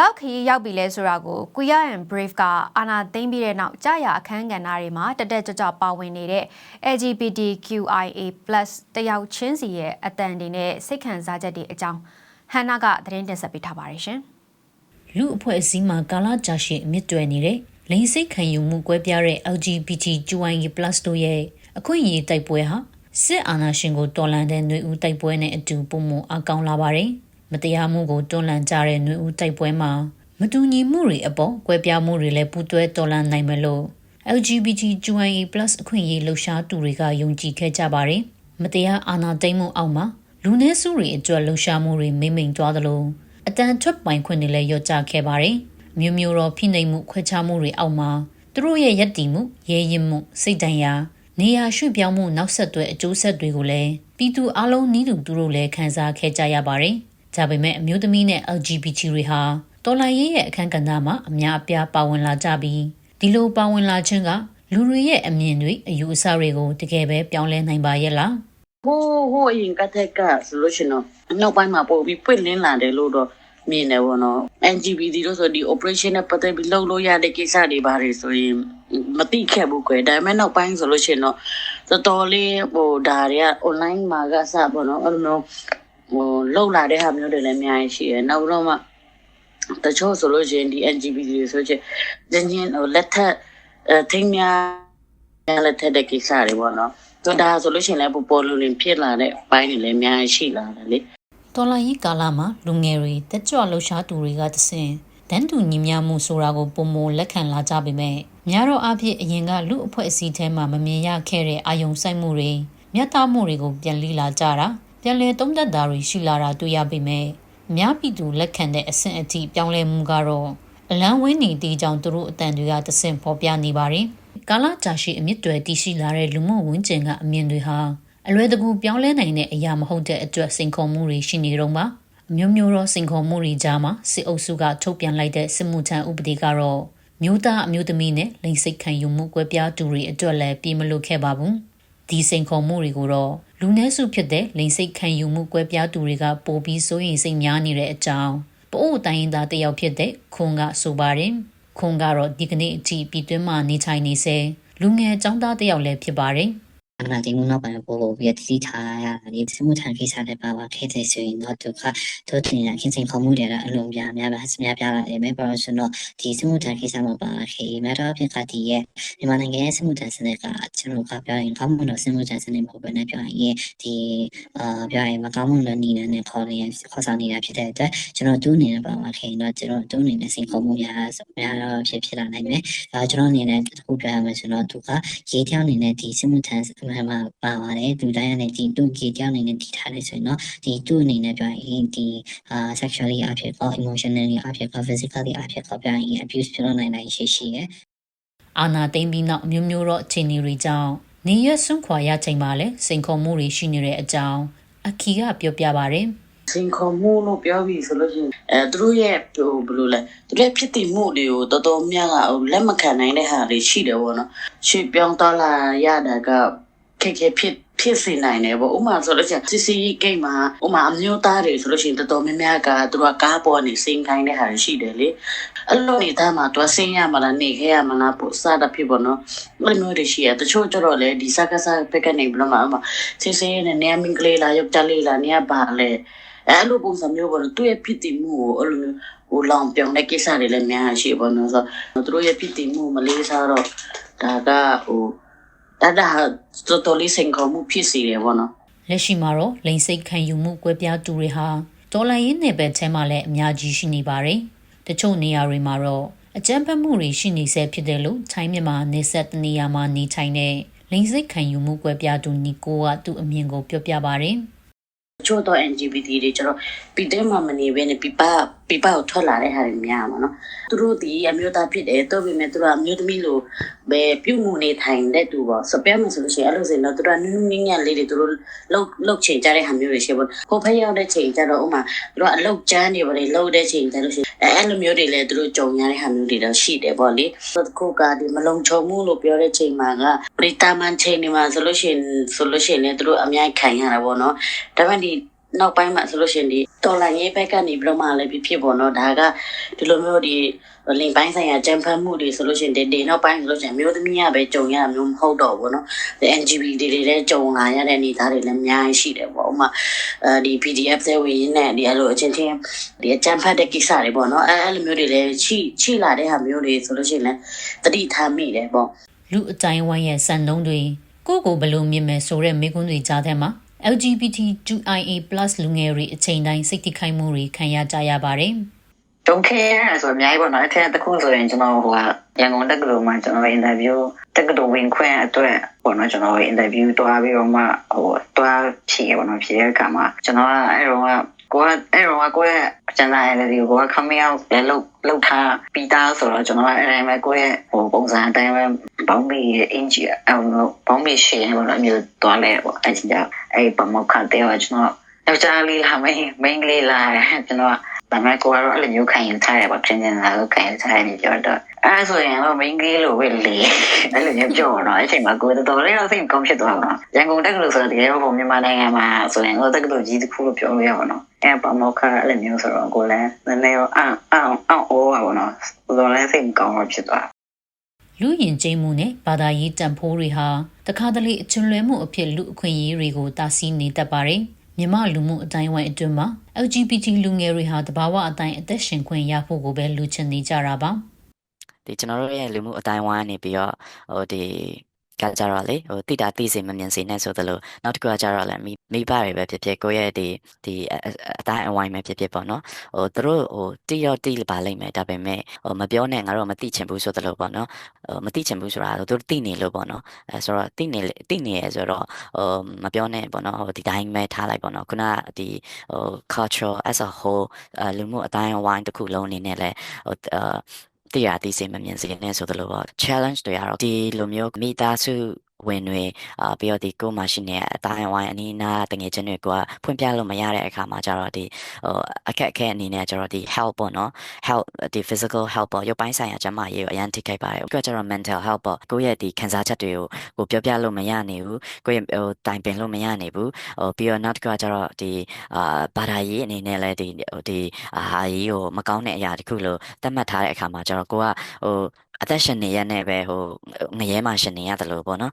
လောက်ခရီးရောက်ပြီလဲဆိုတာကို Queer and Brave ကအာနာသိမ့်ပြီးတဲ့နောက်ကြာရအခန်းကဏ္ဍတွေမှာတက်တက်ကြွကြွပါဝင်နေတဲ့ LGBTQIA+ တယောက်ချင်းစီရဲ့အတန်တွေနဲ့စိတ်ခံစားချက်တွေအကြောင်းဟန်နာကသတင်းတင်ဆက်ပေးထားပါတယ်ရှင်။လူအဖွဲ့အစည်းမှာကာလကြာရှည်အမြင့်တွယ်နေတဲ့လိင်စိတ်ခံယူမှုကွဲပြားတဲ့ LGBTQIA+ တို့ရဲ့အခွင့်အရေးတိုက်ပွဲဟာစစ်အာဏာရှင်ကိုတော်လှန်တဲ့ຫນွေဦးတိုက်ပွဲနဲ့အတူပုံမအကောင်းလာပါတယ်။ မတရားမှုကိုတွန်းလှန်ကြတဲ့ຫນွေဦးတိုက်ပွဲမှာမတူညီမှုတွေအပေါ်ကွဲပြားမှုတွေလည်းပူးတွဲတော်လှန်နိုင်မလို့ LGBTQIA+ အခွင့်အရေးလှုပ်ရှားသူတွေကယုံကြည်ခဲ့ကြပါတယ်။မတရားအာဏာသိမ်းမှုအောက်မှာလူနည်းစုတွေအတွက်လှုပ်ရှားမှုတွေမိမ့်မိန်သွားသလိုအတန်ထွက်ပိုင်ခွင့်တွေလည်းလျော့ကျခဲ့ပါတယ်။မျိုးမျိုးတော့ဖိနှိပ်မှုခွဲခြားမှုတွေအောက်မှာသူတို့ရဲ့ယက်တီမှုရဲရင်မှုစိတ်တန်ရာနေရာရွှေ့ပြောင်းမှုနောက်ဆက်တွဲအကျိုးဆက်တွေကိုလည်းပြည်သူအလုံးနီးတူသူတို့လည်းခံစားခဲ့ကြရပါတယ်။ ဒါပေမဲ့အမျိုးသမီးနဲ့ LGBT တွေဟာတော်လိုင်းရေးရဲ့အခန်းကဏ္ဍမှာအများအပြားပါဝင်လာကြပြီးဒီလိုပါဝင်လာခြင်းကလူတွေရဲ့အမြင်တွေအယူအဆတွေကိုတကယ်ပဲပြောင်းလဲနိုင်ပါရဲ့လားဟိုးဟိုးအရင်ကတည်းကဆိုလို့ရှိရင်တော့နောက်ပိုင်းမှာပို့ပြီးပွင့်လင်းလာတယ်လို့တော့မြင်တယ်ပေါ့နော် LGBT လို့ဆိုဒီ operation နဲ့ပတ်သက်ပြီးလုပ်လို့ရတဲ့ကိစ္စတွေပါတယ်ဆိုရင်မသိခဲ့ဘူးကွယ်ဒါပေမဲ့နောက်ပိုင်းဆိုလို့ရှိရင်တော့တော်တော်လေးဟိုဒါတွေက online မှာကစပေါ့နော်အဲ့လိုမျိုး ဟိုလောက်လာတဲ့ဟာမျိုးတွေလည်းအများကြီးရှိတယ်နောက်တော့မှတချို့ဆိုလို့ရှိရင်ဒီ LGBT တွေဆိုချင်ဂျင်းချင်းဟိုလက်ထက်အထင်းများလက်ထက်တဲ့ကိစ္စတွေပေါ့နော်ဆိုဒါဆိုလို့ရှိရင်လည်းပေါ်ပေါ်လူလင်ဖြစ်လာတဲ့ဘိုင်းတွေလည်းအများကြီးရှိလာတယ်လေတော်လိုင်းရေးကာလမှာလူငယ်တွေတက်ကြွလှုပ်ရှားသူတွေကတဆင့်တန်းတူညီမျှမှုဆိုတာကိုပုံမလက်ခံလာကြပေမဲ့များတော့အဖြစ်အရင်ကလူအဖွဲ့အစည်းထဲမှာမမြင်ရခဲ့တဲ့အာယုံစိုက်မှုတွေမျက်သားမှုတွေကိုပြန်လည်လာကြတာ ပြန်လည်သုံးသပ်တာတွေရှိလာတာတွေ့ရပေမဲ့အများပြည်သူလက်ခံတဲ့အဆင့်အထိပြောင်းလဲမှုကတော့အလံဝင်းနေတီကြောင့်သူတို့အတန်တွေကတဆင့်ဖော်ပြနေပါတယ်ကာလကြာရှည်အမြင့်တွေတည်ရှိလာတဲ့လူမှုဝန်ကျင်ကအမြင်တွေဟာအလွယ်တကူပြောင်းလဲနိုင်တဲ့အရာမဟုတ်တဲ့အတွက်စိန်ခေါ်မှုတွေရှိနေတော့ပါအမျိုးမျိုးသောစိန်ခေါ်မှုတွေကြားမှာစစ်အုပ်စုကထုတ်ပြန်လိုက်တဲ့စစ်မှုထမ်းဥပဒေကတော့မျိုးသားအမျိုးသမီးနဲ့လိင်စိတ်ခံယူမှုကွဲပြားသူတွေအတွက်လည်းပြေမလို့ခဲ့ပါဘူး ဒီစိန်ခေါ်မှုတွေကိုတော့လူနည်းစုဖြစ်တဲ့လိင်စိတ်ခံယူမှုကွဲပြားသူတွေကပိုပြီးစိုးရိမ်စိတ်များနေတဲ့အကြောင်းပို့တိုင်းရင်းသားတစ်ယောက်ဖြစ်တဲ့ခွန်ကဆိုပါတယ်ခွန်ကတော့ဒီကနေ့အထိပြည်တွင်းမှာနေထိုင်နေစေလူငယ်ចောင်းသားတစ်ယောက်လည်းဖြစ်ပါတယ် အမှန်တင်မှုနောက်ပိုင်းပို့ပို့ပြီးတတိထားရတာဒီစမှုထန်ကိစ္စတွေပါပါခဲ့တဲ့ဆိုရင်တော့ဒုက္ခတို့တင်ရခင်စိန်ခေါ်မှုတွေကအလုံးပြများပါစများပြပါတယ်မယ်ဘာလို့ဆိုတော့ဒီစမှုထန်ကိစ္စမှာပါခေမတော်ဖြစ်ကတည်းကမြန်မာနိုင်ငံရဲ့စမှုထန်စနစ်ကကျွန်တော်ကပြောရင်ကောင်းမွန်တဲ့စမှုထန်စနစ်မဟုတ်ဘဲနဲ့ပြောရင်ဒီအာပြောရင်မကောင်းမွန်တဲ့နေနဲ့ခေါ်နေခေါ်ဆောင်နေတာဖြစ်တဲ့အတွက်ကျွန်တော်တူးနေတဲ့ပါပါခေတော့ကျွန်တော်တူးနေတဲ့စိန်ခေါ်မှုများများတော့ဖြစ်ဖြစ်လာနိုင်မယ်အဲကျွန်တော်အနေနဲ့တစ်ခုပြောရမယ်ဆိုတော့သူကရေးထောင်းနေတဲ့ဒီစမှုထန်မှန်မှာပါပါတယ်သူတိုင်းကနေဒီသူကြီးကြောင်းနေနဲ့တည်ထားတယ်ဆိုရင်တော့ဒီသူ့အနေနဲ့ပြောရင်ဒီအာ sexually အဖြစ်ကော emotionally အဖြစ်ကော physically အဖြစ်ကောပြောရင် abuse ဖြစ်လို့နိုင်နိုင်ရှိရှိရယ်အာနာသိမ့်ပြီးနောက်အမျိုးမျိုးသောအခြေအနေတွေကြောင့်နေရဆွန့်ခွာရချိန်မှာလည်းစိန်ခေါ်မှုတွေရှိနေတဲ့အကြောင်းအခီကပြောပြပါဗျ။စင်ခေါ်မှုလို့ပြောပြီးဆိုလို့ရှိရင်အဲသူတို့ရဲ့ဟိုဘယ်လိုလဲသူတို့ရဲ့ဖြစ်တည်မှုတွေကိုတော်တော်များကဟိုလက်မခံနိုင်တဲ့ဟာတွေရှိတယ်ပေါ့နော်ရှေ့ပြောင်းသွားလာရတာက ခက်ခဲဖြစ်ဖြစ်စေနိုင်တယ်ပေါ့ဥပမာဆိုလို့ရှိရင်စီစီဂိတ်မှာဥပမာအမျိုးသားတွေဆိုလို့ရှိရင်တော်တော်များများကသူတို့ကကားပေါ်နေစင်ခိုင်းတဲ့ဟာတွေရှိတယ်လေအဲ့လိုနေတာမှာသူဆင်းရမလားနေခဲ့ရမလားပို့စားတာဖြစ်ပေါ့နော်အဲ့လိုမျိုးတွေရှိရတချို့ကျတော့လေဒီစကားစားဖက်ကနေဘယ်လိုမှဥပမာစီစီနဲ့နေမင်္ဂလေးလာရုပ်ကြလေးလာနေရပါလေအဲ့လိုပုံစံမျိုးပေါ့နော်သူ့ရဲ့ဖြစ်တည်မှုကိုအဲ့လိုမျိုးဟိုလောင်ပြောင်းတဲ့ကိစ္စတွေလည်းများရှိပေါ့နော်ဆိုတော့သူတို့ရဲ့ဖြစ်တည်မှုမလေးစားတော့ဒါကဟို ဒါဒါတော်တော်လေးစိန်ခေါ်မှုဖြစ်စေတယ်ပေါ့နော်လက်ရှိမှာတော့လိန်စိတ်ခံယူမှုကွဲပြားသူတွေဟာတော်လိုင်းရင်းနယ်ပယ်ထဲမှာလည်းအများကြီးရှိနေပါတယ်။တချို့နေရာတွေမှာတော့အကြမ်းဖက်မှုတွေရှိနေဆဲဖြစ်တယ်လို့ထိုင်းမြန်မာနေဆက်တနေရာမှာနေထိုင်တဲ့လိန်စိတ်ခံယူမှုကွဲပြားသူနီကိုကသူ့အမြင်ကိုပြောပြပါတယ်။ ချို့တော့ LGBT တွေကျတော့ပြည်တဲမှာမနေဘဲနဲ့ပြပပြပကိုထွက်လာတဲ့ဟာတွေများပါနော်သူတို့ဒီအမျိုးသားဖြစ်တယ်တော့ပေမဲ့သူတို့အမျိုးသမီးလိုပဲပြုမှုနေထိုင်တဲ့သူပေါ့စပယ်မှာဆိုလို့ရှိရင်အဲ့လိုဆိုရင်တော့သူတို့နုနုညံ့ညံ့လေးတွေသူတို့လှုပ်လှုပ်ချင်ကြတဲ့ဟာမျိုးတွေရှိပေါ့ဟိုဖက်ရောက်တဲ့ချိန်ကျတော့ဥမာသူတို့အလုတ်ကျန်းနေပါလေလှုပ်တဲ့ချိန်ကျလို့ရှိရင် အဲ့လိုမျိုးတွေလည်းသူတို့ကြုံရတဲ့ဟာမျိုးတွေတော့ရှိတယ်ပေါ့လေခုကဒီမလုံခြုံမှုလို့ပြောတဲ့ချိန်မှာကပရိတာမန်ချိန်တွေမှာဆိုလို့ရှိရင်ဆိုလို့ရှိရင်လည်းသူတို့အများကြီးခံရတာပေါ့နော်ဒါပေမဲ့ဒီ နောက်ပိုင်းမှာဆိုလို့ရှိရင်ဒီတော်လိုင်းရေးဘက်ကနေပြီးတော့မှလည်းဖြစ်ဖြစ်ပေါ့နော်ဒါကဒီလိုမျိုးဒီလင်ပိုင်းဆိုင်ရာကြံဖတ်မှုတွေဆိုလို့ရှိရင်ဒီဒီနောက်ပိုင်းဆိုလို့ရှိရင်မျိုးသမီးကပဲကြုံရတာမျိုးမဟုတ်တော့ဘူးเนาะဒီ NGB တွေတွေလည်းကြုံလာရတဲ့အနေအထားတွေလည်းအများကြီးရှိတယ်ပေါ့ဥပမာအဲဒီ PDF တွေဝင်ရင်းနဲ့ဒီအဲ့လိုအချင်းချင်းဒီကြံဖတ်တဲ့ကိစ္စတွေပေါ့เนาะအဲအဲ့လိုမျိုးတွေလည်းရှိရှိလာတဲ့ဟာမျိုးတွေဆိုလို့ရှိရင်လည်းတတိထားမိတယ်ပေါ့ လူအတိုင်းဝိုင်းရဲ့စံနှုန်းတွေကိုယ့်ကိုဘယ်လိုမြင်မယ်ဆိုတဲ့မိကွန်းတွေကြားထဲမှာ LGBTQIA+ လူငယ်တွေအချိန်တိုင်းစိတ်ထိခိုက်မှုတွေခံရကြရပါတယ်။တုံးခဲရဆိုအများကြီးပေါ့နော်အဲ့တစ်ခုဆိုရင်ကျွန်တော်ဟိုကရန်ကုန်တက္ကသိုလ်မှာကျွန်တော်အင်တာဗျူးတက္ကသိုလ်ဝင်ခွင့်အတွက်ပေါ့နော်ကျွန်တော်အင်တာဗျူးတွားပြီးတော့မှဟိုတွားဖြေရပေါ့နော်ဖြေတဲ့အခါမှာကျွန်တော်ကအဲ့တော့ ကကိုကအဲ့တော့ကကိုရဲ့အကျဉ်းသားရဲ့ဒီကိုက coming out လဲလောက်လောက်ထားပြီးသားဆိုတော့ကျွန်တော်ကအဲ့တိုင်းပဲကိုရဲ့ဟိုပုံစံအတိုင်းပဲဘောင်းမီရဲ့အင်ဂျီအဲ့ဘောင်းမီရှင်းပေါ့နော်အမျိုးတွားလဲပေါ့အဲ့ဒီကြောင့်အဲ့ပမောက်ခတဲ့ကကျွန်တော်ယောက်ျားလေးလာမင်းမိန်းကလေးလာကျွန်တော် ဒါပေမဲ့ကိုကတော့အဲ့လိုမျိုးခံယူထားရပါပြင်ကျင်လာလို့ခံယူထားရနေကြတော့အဲ့ဆိုရင်တော့ main key လို့ပဲလေအဲ့လိုမျိုးပြောတော့အဲ့ချိန်မှာကိုတော်တော်လေးတော့စိတ်ကောင်းဖြစ်သွားတာရန်ကုန်တက္ကသိုလ်ဆိုတော့တကယ်တော့မြန်မာနိုင်ငံမှာဆိုရင်ကိုတက္ကသိုလ်ကြီးတစ်ခုလို့ပြောလို့ရပါတော့အဲ့ပမောက္ခအဲ့လိုမျိုးဆိုတော့ကိုလည်းနည်းနည်းတော့အံ့အံ့အံ့ဩပါဘောနော်တော်တော်လေးစိတ်ကောင်းတော့ဖြစ်သွားလူယဉ်ကျေးမှုနဲ့ဘာသာရေးတန်ဖိုးတွေဟာတခါတလေအချွန်လွဲမှုအဖြစ်လူအခွင့်အရေးတွေကိုတားဆီးနေတတ်ပါတယ်။ မြမလူမှုအတိုင်းဝိုင်းအတွင်းမှာ LGBT လူငယ်တွေဟာတဘာဝအတိုင်းအသက်ရှင်ခွင့်ရဖို့ကိုပဲလူချင်နေကြတာပါဒီကျွန်တော်တို့ရဲ့လူမှုအတိုင်းဝိုင်းနေပြီးတော့ဟိုဒီ ကကြတော့လေဟိုတိတာတိစေမမြင်စေနဲ့ဆိုသလိုနောက်တစ်ခုကကြတော့လေမိမိဘတွေပဲဖြစ်ဖြစ်ကိုယ့်ရဲ့ဒီဒီအအအတိုင်းအဝိုင်းပဲဖြစ်ဖြစ်ပေါ့နော်ဟိုသူတို့ဟိုတိရောတိပါလိမ့်မယ်ဒါပေမဲ့ဟိုမပြောနဲ့ငါတို့မသိချင်ဘူးဆိုသလိုပေါ့နော်ဟိုမသိချင်ဘူးဆိုတာသူတို့တိနေလို့ပေါ့နော်အဲဆိုတော့တိနေတိနေရဆိုတော့ဟိုမပြောနဲ့ပေါ့နော်ဟိုဒီတိုင်းပဲထားလိုက်ပေါ့နော်ခုနကဒီဟို culture as a whole အလူမှုအတိုင်းအဝိုင်းတစ်ခုလုံးအနေနဲ့လဲဟို အာသိရသိစေမမြင်စေနဲ့ဆိုသလိုပေါ့ challenge တွေကတော့ဒီလိုမျိုးမိသားစု ဝင်တွေအာပြီးတော့ဒီကိုယ်မှရှိနေတဲ့အတိုင်းအဝိုင်းအနီးနားတငယ်ချင်းတွေကဖွင့်ပြလို့မရတဲ့အခါမှာကျတော့ဒီဟိုအခက်အခဲအနေနဲ့ကျတော့ဒီ help ပေါ့နော် help ဒီ physical help ပေါ့ရုပ်ပိုင်းဆိုင်ရာကျန်းမာရေးကိုအရင်ထိခိုက်ပါတယ်။ပြီးတော့ကျတော့ mental help ပေါ့ကိုယ့်ရဲ့ဒီခံစားချက်တွေကိုကိုပြောပြလို့မရနိုင်ဘူး။ကိုယ့်ရဲ့ဟိုတိုင်ပင်လို့မရနိုင်ဘူး။ဟိုပြီးတော့နောက်တစ်ခုကကျတော့ဒီအာဘာသာရေးအနေနဲ့လည်းဒီဟိုဒီအာဟာရေးကိုမကောင်းတဲ့အရာတစ်ခုလို့သတ်မှတ်ထားတဲ့အခါမှာကျတော့ကိုကဟို အသက်ရှင်နေရတဲ့ပဲဟိုငရဲမှရှင်နေရတယ်လို့ပေါ့နော်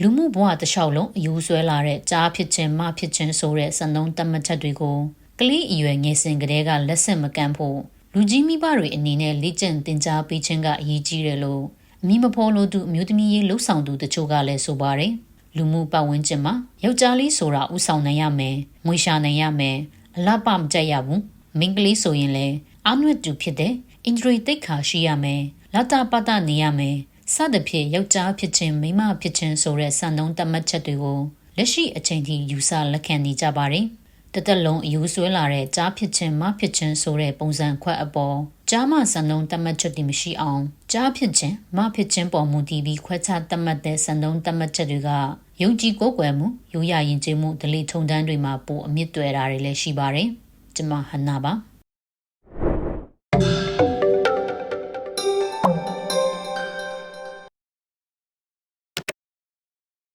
လူမှုဘဝတစ်လျှောက်လုံးအယူဆွဲလာတဲ့ကြားဖြစ်ခြင်းမဖြစ်ခြင်းဆိုတဲ့စံနှုန်းသတ်မှတ်ချက်တွေကိုကလေးအရွယ်ငယ်စဉ်ကတည်းကလက်ဆင့်မကမ်းဖို့လူကြီးမိဘတွေအနေနဲ့လေ့ကျင့်သင်ကြားပေးခြင်းကအရေးကြီးတယ်လို့အမိမဖော်လို့သူအမျိုးသမီးရေးလှုပ်ဆောင်သူတချို့ကလည်းဆိုပါတယ်လူမှုပတ်ဝန်းကျင်မှာယောက်ျားလေးဆိုတာဥဆောင်နိုင်ရမယ်ငွေရှာနိုင်ရမယ်အလှပမကြက်ရဘူးမိန်းကလေးဆိုရင်လည်းအာနွတ်တူဖြစ်တဲ့ အင်ဂျရီတိတ်ခါရှိရမယ်လာတာပတာနေရမယ်စသဖြင့်ယောက်ျားဖြစ်ခြင်းမိန်းမဖြစ်ခြင်းဆိုတဲ့စံနှုန်းသတ်မှတ်ချက်တွေကိုလက်ရှိအချိန်ထိယူဆလက်ခံနေကြပါတယ်တသက်လုံးအယူဆွဲလာတဲ့ကြားဖြစ်ခြင်းမဖြစ်ခြင်းဆိုတဲ့ပုံစံခွက်အပေါ်ကြားမစံနှုန်းသတ်မှတ်ချက်တွေမရှိအောင်ကြားဖြစ်ခြင်းမဖြစ်ခြင်းပေါ်မူတည်ပြီးခွဲခြားသတ်မှတ်တဲ့စံနှုန်းသတ်မှတ်ချက်တွေကယုံကြည်ကိုးကွယ်မှုရိုးရာယဉ်ကျေးမှုဒလိထုံတန်းတွေမှာပိုအမြင့်တွယ်တာတွေလည်းရှိပါတယ်။ကျွန်မဟန်နာပါ။